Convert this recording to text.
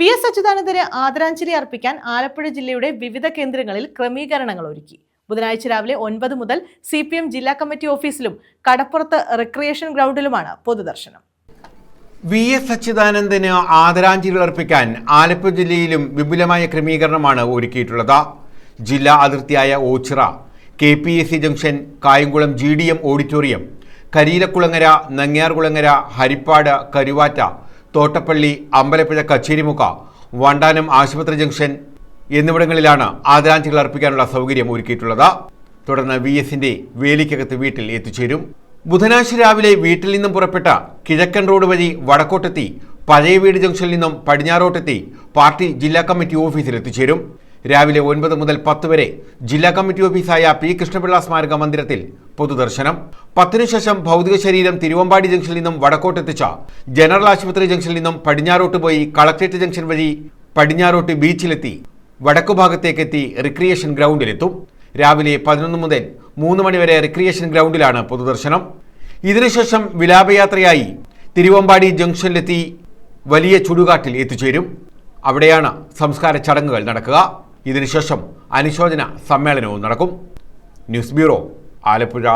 V S അച്യുതാനന്ദന് ആദരാഞ്ജലി അർപ്പിക്കാൻ ആലപ്പുഴ ജില്ലയുടെ വിവിധ കേന്ദ്രങ്ങളിൽ ക്രമീകരണങ്ങൾ ഒരുക്കി. ബുധനാഴ്ച രാവിലെ ഒൻപത് മുതൽ സി പി എം ജില്ലാ കമ്മിറ്റി ഓഫീസിലും കടപ്പുറത്ത് റിക്രിയേഷൻ ഗ്രൗണ്ടിലുമാണ് പൊതുദർശനം. വി എസ് അച്യുതാനന്ദന് ആദരാഞ്ജലി അർപ്പിക്കാൻ ആലപ്പുഴ ജില്ലയിലും വിപുലമായ ക്രമീകരണമാണ് ഒരുക്കിയിട്ടുള്ളത്. ജില്ലാ അതിർത്തിയായ Ochira K P S C junction Kayamkulam G D M auditorium Kareelakulangara Nangiarkulangara Haripad Karuvatta Thottappally Ambalappuzha Kacherimukku Vandanam ആശുപത്രി ജംഗ്ഷൻ എന്നിവിടങ്ങളിലാണ് ആദരാഞ്ജലികൾ അർപ്പിക്കാനുള്ള സൗകര്യം ഒരുക്കിയിട്ടുള്ളത്. തുടർന്ന് വി എസിന്റെ വേലിക്കകത്ത് വീട്ടിൽ എത്തിച്ചേരും. ബുധനാഴ്ച രാവിലെ വീട്ടിൽ നിന്നും പുറപ്പെട്ട കിഴക്കൻ റോഡ് വഴി വടക്കോട്ടെത്തി പഴയ വീട് ജംഗ്ഷനിൽ നിന്നും പടിഞ്ഞാറോട്ടെത്തി പാർട്ടി ജില്ലാ കമ്മിറ്റി ഓഫീസിൽ എത്തിച്ചേരും. രാവിലെ ഒൻപത് മുതൽ പത്ത് വരെ ജില്ലാ കമ്മിറ്റി ഓഫീസായ പി കൃഷ്ണപിള്ള സ്മാരക മന്ദിരത്തിൽ പൊതുദർശനം. പത്തിനു ശേഷം ഭൗതിക ശരീരം തിരുവമ്പാടി ജംഗ്ഷനിൽ നിന്നും വടക്കോട്ടെത്തിച്ച ജനറൽ ആശുപത്രി ജംഗ്ഷനിൽ നിന്നും പടിഞ്ഞാറോട്ട് പോയി കളക്ട്രേറ്റ് ജംഗ്ഷൻ വഴി പടിഞ്ഞാറോട്ട് ബീച്ചിലെത്തി. വടക്കുഭാഗത്തേക്കെത്തി റിക്രിയേഷൻ ഗ്രൗണ്ടിലെത്തും. രാവിലെ പതിനൊന്ന് മുതൽ മൂന്ന് മണിവരെ റിക്രിയേഷൻ ഗ്രൗണ്ടിലാണ് പൊതുദർശനം. ഇതിനുശേഷം വിലാപയാത്രയായി തിരുവമ്പാടി ജംഗ്ഷനിലെത്തി വലിയ ചുടുകാട്ടിൽ എത്തിച്ചേരും. അവിടെയാണ് സംസ്കാര ചടങ്ങുകൾ നടക്കുക. ഇതിനുശേഷം അനുശോചന സമ്മേളനവും നടക്കും. News bureau Alappuzha